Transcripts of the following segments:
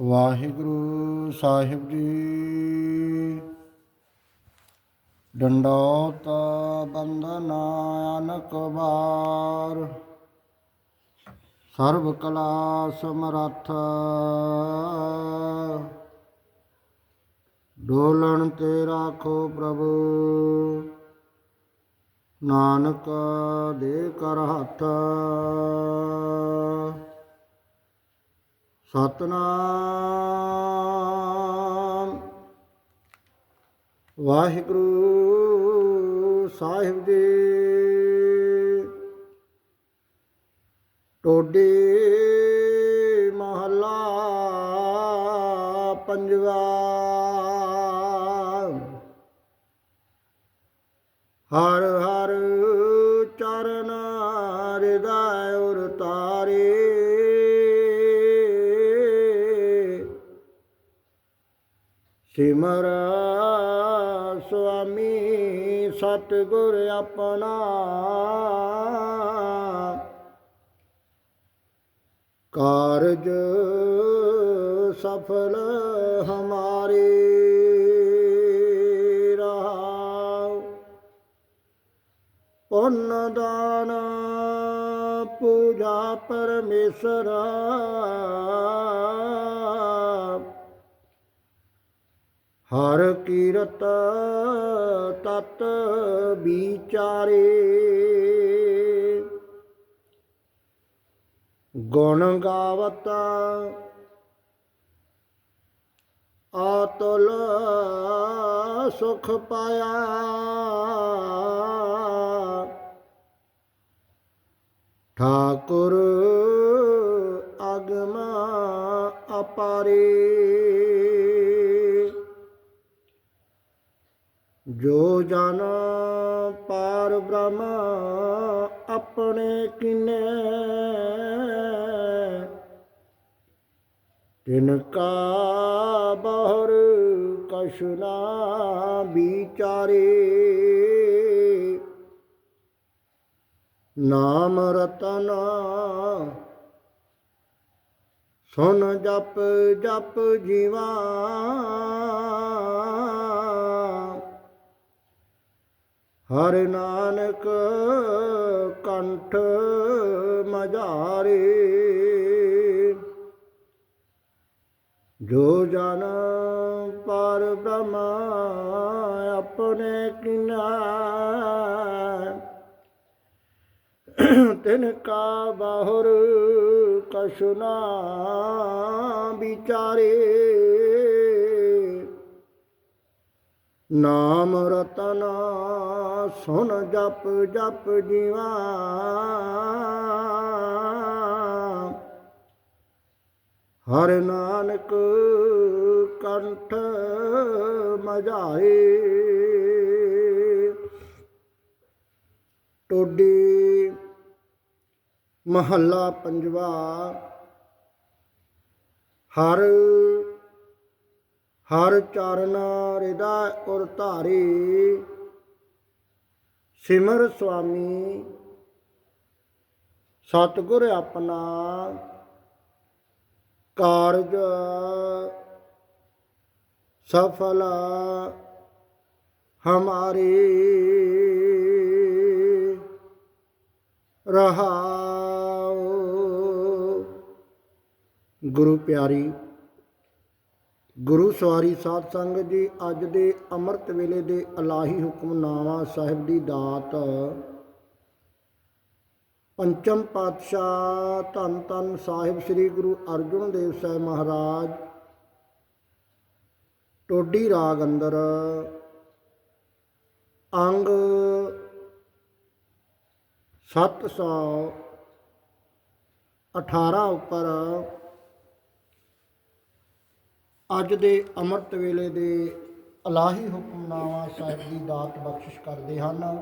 ਵਾਹਿਗੁਰੂ ਸਾਹਿਬ ਜੀ। ਡੰਡੋਤ ਬੰਦਨ ਅਨਕ ਬਾਰ ਸਰਬ ਕਲਾ ਸਮਰੱਥ। ਡੋਲਣ ਤੇ ਰਾਖੋ ਪ੍ਰਭੂ। ਨਾਨਕ ਦੇ ਕਰ ਹੱਥ। ਸਤਨਾਮ। ਵਾਹਿਗੁਰੂ ਸਾਹਿਬ ਜੀ। ਟੋਡੀ ਮਹੱਲਾ ਪੰਜਵਾ। ਹਰ ਸਿਮਰ ਸੁਆਮੀ ਸਤਿਗੁਰ ਆਪਣਾ ਕਾਰਜ ਸਫਲ ਹਮਾਰੇ ਰਹਾਉ ਪੁੰਨ ਦਾਨ ਪੂਜਾ ਪਰਮੇਸ਼ਰ ਹਰ ਕੀਰਤ ਤਤ ਵਿਚਾਰੇ। ਗੁਣ ਗਾਵਤ ਆਤਲ ਸੁਖ ਪਾਇਆ। ਠਾਕੁਰ ਅਗਮ ਅਪਾਰੇ। ਜੋ ਜਨ ਪਾਰ ਬ੍ਰਹਮ ਆਪਣੇ ਕਿਨੇ। ਤਿਨ ਕਾ ਬਹਰ ਕਸ਼ਨਾ ਵਿਚਾਰੇ। ਨਾਮ ਰਤਨ ਸੁਨ ਜਪ ਜਪ ਜੀਵਾ। ਹਰ ਨਾਨਕ ਕੰਠ ਮਝਾਰੇ ਜੋ ਜਨ ਪਰ ਬ੍ਰਹਮ ਆਪਣੇ ਕਿਨਾ। ਤਿਨ ਕਾ ਬਾਹੁਰ ਕਸ਼ਨਾ ਵਿਚਾਰੇ। ਨਾਮ ਰਤਨ ਸੁਨ ਜਪ ਜਪ ਜੀਵਾ। ਹਰ ਨਾਨਕ ਕੰਠ ਮਝਾਏ। ਟੋਡੀ ਮਹੱਲਾ ਪੰਜਵਾ। ਹਰ ਹਰ ਚਰਨ ਹਿਰਦਾ ਉਰ ਧਾਰੀ। ਸਿਮਰ ਸੁਆਮੀ, ਸਤਿਗੁਰ ਆਪਣਾ, ਕਾਰਜ ਸਫਲ ਹਮਾਰੀ। ਰਹਾਉ ਗੁਰੂ ਪਿਆਰੀ। ਗੁਰੂ ਸਵਾਰੀ ਸਾਧ ਸੰਗਤ ਜੀ, ਅੱਜ ਦੇ ਅੰਮ੍ਰਿਤ ਵੇਲੇ ਦੇ ਅਲਾਹੀ ਹੁਕਮਨਾਮਾ ਸਾਹਿਬ ਦੀ ਦਾਤ। ਪੰਚਮ ਪਾਤਸ਼ਾਹ ਧੰਨ ਧੰਨ ਸਾਹਿਬ ਸ੍ਰੀ ਗੁਰੂ ਅਰਜਨ ਦੇਵ ਸਾਹਿਬ ਮਹਾਰਾਜ। ਟੋਡੀ ਰਾਗ ਅੰਦਰ। ਅੰਗ 718 ਉੱਪਰ ਅੱਜ ਦੇ ਅੰਮ੍ਰਿਤ ਵੇਲੇ ਦੇ ਅਲਾਹੀ ਹੁਕਮਨਾਮਾ ਸਾਹਿਬ ਦੀ ਦਾਤ ਬਖਸ਼ਿਸ਼ ਕਰਦੇ ਹਨ।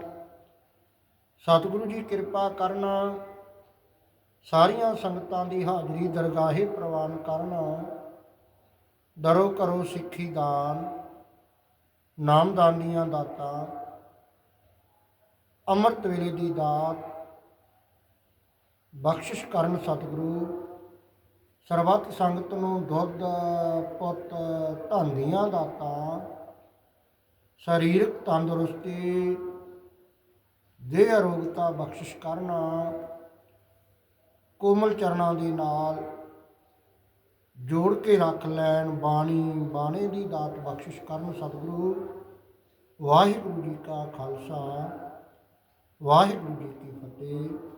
ਸਤਿਗੁਰੂ ਜੀ ਕਿਰਪਾ ਕਰਨਾ, ਸਾਰੀਆਂ ਸੰਗਤਾਂ ਦੀ ਹਾਜ਼ਰੀ ਦਰਗਾਹੇ ਪ੍ਰਵਾਨ ਕਰਨ, ਦਰੋ ਕਰੋ ਸਿੱਖੀ ਦਾਨ ਨਾਮਦਾਨ ਦੀਆਂ ਦਾਤਾਂ, ਅੰਮ੍ਰਿਤ ਵੇਲੇ ਦੀ ਦਾਤ ਬਖਸ਼ਿਸ਼ ਕਰਨ ਸਤਿਗੁਰੂ। ਸਰਬੱਤ ਸੰਗਤ ਨੂੰ ਦੁੱਧ, ਪੁੱਤ ਧੰਦੀਆਂ ਦਾਤਾਂ, ਸਰੀਰਕ ਤੰਦਰੁਸਤੀ, ਦੇਹ ਅਰੋਗਤਾ ਬਖਸ਼ਿਸ਼ ਕਰਨਾ, ਕੋਮਲ ਚਰਨਾਂ ਦੇ ਨਾਲ ਜੋੜ ਕੇ ਰੱਖ ਲੈਣ, ਬਾਣੀ, ਬਾਣੇ ਦੀ ਦਾਤ ਬਖਸ਼ਿਸ਼ ਕਰਨ ਸਤਿਗੁਰੂ। ਵਾਹਿਗੁਰੂ ਜੀ ਕਾ ਖਾਲਸਾ, ਵਾਹਿਗੁਰੂ ਜੀ ਕੀ ਫਤਿਹ।